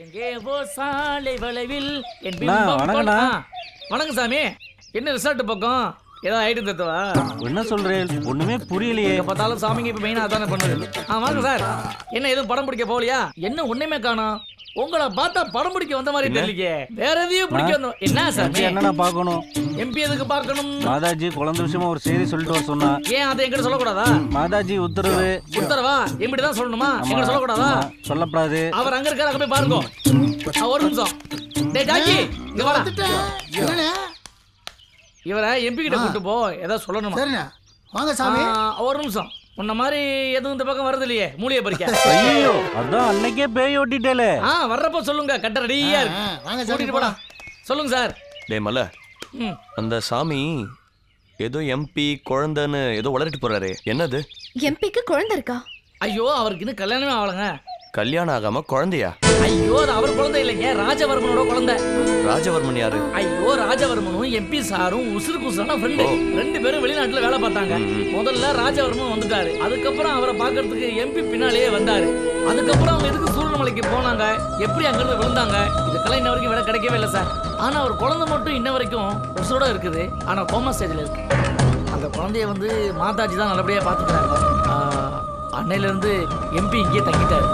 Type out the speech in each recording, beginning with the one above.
எங்கே ஓ சாலை வளைவில் என் வணக்கண்ணா. வணக்கம் சாமி. என்ன ரிசார்ட் பக்கம்? ஏதாவது ஐட்டம் தத்துவா? என்ன சொல்றேன்? ஒண்ணுமே புரியலையே. எங்க பார்த்தாலும் சாமிங்க இப்ப மெயினா அதானே பண்ணுது. ஆ வாங்க சார். என்ன எதுவும் படம் பிடிக்க போகலையா? என்ன ஒண்ணுமே காணோம். உங்களை பார்த்தா படம் பிடிக்க வந்த மாதிரி தெரியலையே. வேற எதையும் பிடிக்க வந்தோம். என்ன சாமி என்னண்ணா பார்க்கணும்? எம்பி எதுக்கு பார்க்கணும்? மாதாஜி குழந்தை விஷயமா ஒரு செய்தி சொல்லிட்டு வர சொன்னா. ஏன் அதை எங்கிட்ட சொல்லக்கூடாதா? மாதாஜி உத்தரவு. உத்தரவா? எம்பிடி தான் சொல்லணுமா? எங்கிட்ட சொல்லக்கூடாதா? ஆமா, சொல்லக்கூடாது அவர் அங்க இருக்காரு அங்க போய் பாருங்க. ஒரு நிமிஷம். டேய் ஜாக்கி இங்க என்னண்ணே? இவரை எம்பி கிட்ட கூட்டு போ. ஏதாவது சொல்லணுமா? சரிண்ணே. வாங்க சாமி. ஒரு நிமிஷம். உன்ன மாதிரி எதுவும் இந்த பக்கம் வருது இல்லையே மூலிகை பறிக்க. ஐயோ அதான் அன்னைக்கே பேய் ஓட்டிட்டேலே. ஆ வர்றப்ப சொல்லுங்க கட்ட ரெடியா ஆ, இருக்கு வாங்க கூட்டிட்டு போடா சொல்லுங்க சார். டேய் மல்ல. ம். அந்த சாமி ஏதோ எம்பி குழந்தைன்னு ஏதோ வளரிட்டு போறாரு. என்னது? எம்பிக்கு குழந்தை இருக்கா? ஐயோ அவருக்கு இன்னும் கல்யாணமே ஆகலங்க. கல்யாணம் ஆகாம குழந்தையா? ஐயோ அது அவர் குழந்தை இல்லைங்க. ராஜவர்மனோட குழந்தை. ராஜவர்மன் யாரு? ஐயோ ராஜவர்மனும் எம்பி சாரும் உசுறு குசுறான ஃப்ரெண்டு ரெண்டு பேரும் வெளிநாட்டுல வேலை பார்த்தாங்க. முதல்ல ராஜவர்மன் வந்துட்டாரு. அதுக்கப்புறம் அவரை பார்க்கறதுக்கு எம்பி பின்னாலேயே வந்தாரு. அதுக்கப்புறம் அவங்க எதுக்கு சூரியமலைக்கு போனாங்க? எப்படி அங்கிருந்து விழுந்தாங்க? இதுக்கெல்லாம் இன்ன வரைக்கும் விட கிடைக்கவே இல்லை சார். ஆனா அவர் குழந்தை மட்டும் இன்ன வரைக்கும் உசுரோட இருக்குது. ஆனா கோமா ஸ்டேஜ்ல இருக்கு. அந்த குழந்தைய வந்து மாதாஜி தான் நல்லபடியா பாத்துக்கிறாங்க ஆஹ், அன்னையில இருந்து எம்பி இங்கேயே தங்கிட்டாரு.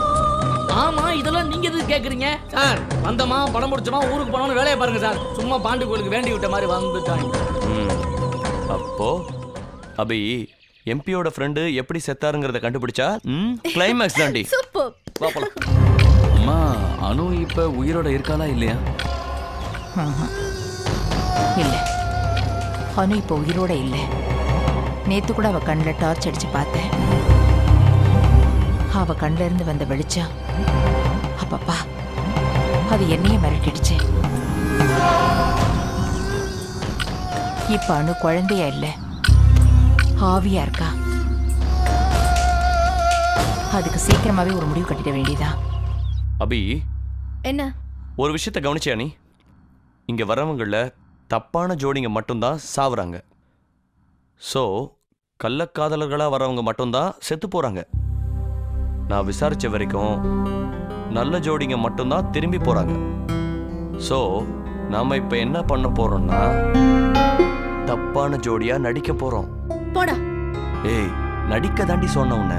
ஆமா இதெல்லாம் நீங்க எதுக்கு கேக்குறீங்க? சார் வந்தமா படம் முடிச்சோமா ஊருக்கு போனோம்னு வேலையை பாருங்க சார். சும்மா பாண்டி கோயிலுக்கு வேண்டி விட்ட மாதிரி வந்துட்டாங்க. ம். அப்போ அபி எம்பியோட ஃப்ரெண்டு எப்படி செத்தாருங்கிறத கண்டுபிடிச்சா? ம் கிளைமேக்ஸ் தாண்டி. சூப்பர். வா போலாம். அம்மா அனு இப்ப உயிரோட இருக்காளா இல்லையா? இல்ல. அனு இப்போ உயிரோட இல்ல. நேத்து கூட அவ கண்ணில் டார்ச் அடிச்சு பார்த்தேன். அவ கண்ல இருந்து வந்த வெளிச்சம். அப்பப்பா அது என்னையே மிரட்டிடுச்சு. இப்ப அனு குழந்தையா இல்ல? ஆவியா இருக்கா? அதுக்கு சீக்கிரமாவே ஒரு முடிவு கட்டிட வேண்டியதா அபி. என்ன? ஒரு விஷயத்த கவனிச்சியா நீ? இங்க வரவங்கள தப்பான ஜோடிங்க மட்டும்தான் சாவுறாங்க. ஸோ கள்ளக்காதலர்களாக வரவங்க மட்டும்தான் செத்து போறாங்க. நான் விசாரிச்ச வரைக்கும் நல்ல ஜோடிங்க மட்டும்தான் திரும்பி போறாங்க. ஸோ நாம இப்ப என்ன பண்ண போறோம்னா தப்பான ஜோடியா நடிக்க போறோம். போடா. ஏய் நடிக்க தாண்டி சொன்ன உன்னை.